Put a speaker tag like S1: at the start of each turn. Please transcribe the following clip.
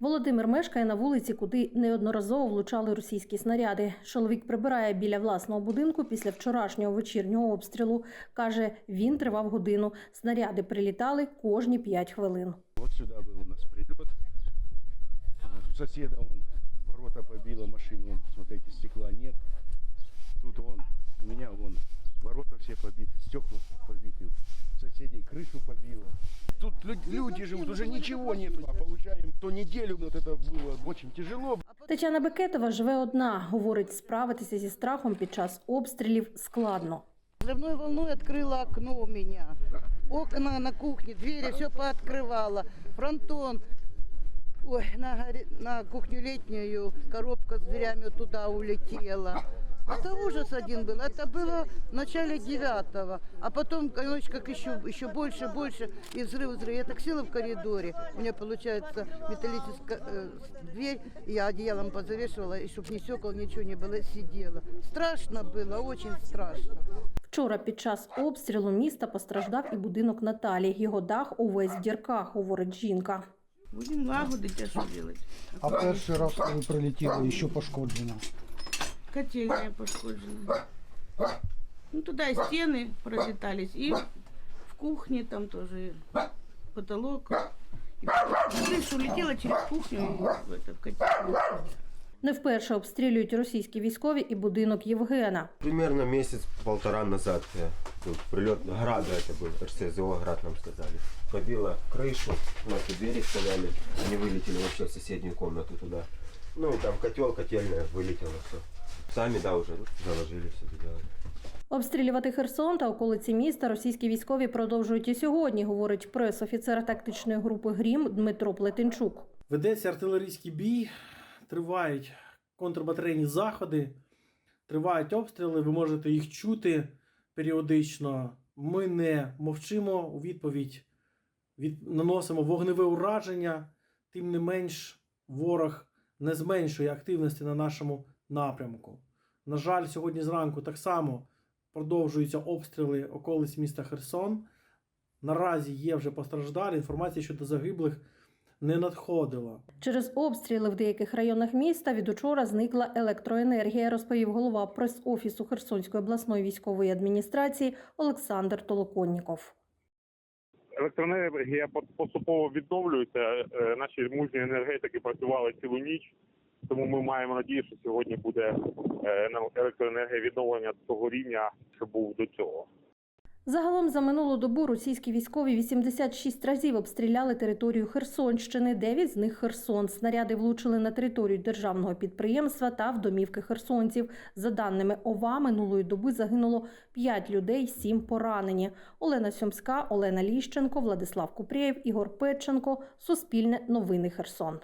S1: Володимир мешкає на вулиці, куди неодноразово влучали російські снаряди. Чоловік прибирає біля власного будинку після вчорашнього вечірнього обстрілу. Каже, він тривав годину. Снаряди прилітали кожні 5 хвилин.
S2: Вот сюда был у нас прилет. Вот У соседа он ворота побила машину, вон, смотрите, стекла нет. Тут вон, у меня вон, ворота все побиты, стекла побиты, соседей крышу побило. Тут лю- люди живут, уже ничего нету. А получаем то неделю, вот это было очень тяжело.
S1: Тетяна Бекетова живе одна. Говорить, справитися зі страхом під час обстрілів складно.
S3: Взрывной волной открыла окно у меня. Окна на кухне, двери все пооткрывала. Фронтон. Ой, на, горе- на кухню летнюю коробка с дверями вот туда улетела. Это ужас один был. Это было в начале девятого. А потом, конечно, как еще, еще больше, больше. И взрыв, взрыв. Я так села в коридоре. У меня, получается, металлическая э, дверь. Я одеялом позавешивала, и чтобы ни стекол, ничего не было, сидела. Страшно было, очень страшно.
S1: Вчора під час обстрілу міста постраждав і будинок Наталі. Його дах увесь в дірках, говорить жінка.
S4: Будем лагодить, а що делать?
S5: А перший раз, коли прилетіло, і що пошкоджено?
S4: Котельная пошкоджена. Ну, туда и стены пролетались, и в кухне там тоже потолок. И крыша улетела через кухню и в, это, в котельную.
S1: Не вперше обстрілюють російські військові і будинок Євгена.
S6: Примерно месяц-полтора назад э, был прилет Града, это был РСЗО, Град нам сказали. Побило крышу, у нас тут двери стояли, они вылетели вообще в соседнюю комнату туда. Ну и там котел, котельная вылетело все. Сами, да, уже заложили, все сделали.
S1: Обстрілювати Херсон та околиці міста російські військові продовжують і сьогодні, говорить прес-офіцер тактичної групи Грім Дмитро Плетенчук.
S7: Ведеться артилерійський бій, тривають контрбатарейні заходи, тривають обстріли, ви можете їх чути періодично. Ми не мовчимо у відповідь, від, наносимо вогневе ураження, тим не менш, ворог не зменшує активності на нашому напрямку. На жаль, сьогодні зранку так само продовжуються обстріли околиць міста Херсон. Наразі є вже постраждалі. Інформація щодо загиблих не надходила.
S1: Через обстріли в деяких районах міста від учора зникла електроенергія, розповів голова прес-офісу Херсонської обласної військової адміністрації Олександр Толоконніков.
S8: електроенергія поступово відновлюється. Е, Наші мужні енергетики працювали цілу ніч, тому ми маємо надію, що сьогодні буде е, електроенергія відновлення того рівня, що був до цього.
S1: Загалом за минулу добу російські військові 86 разів обстріляли територію Херсонщини, 9 з них Херсон. Снаряди влучили на територію державного підприємства та в домівки херсонців. За даними ОВА, минулої доби загинуло 5 людей, 7 поранені. Олена Сьомська, Олена Ліщенко, Владислав Купрєєв, Ігор Петченко. Суспільне новини Херсон.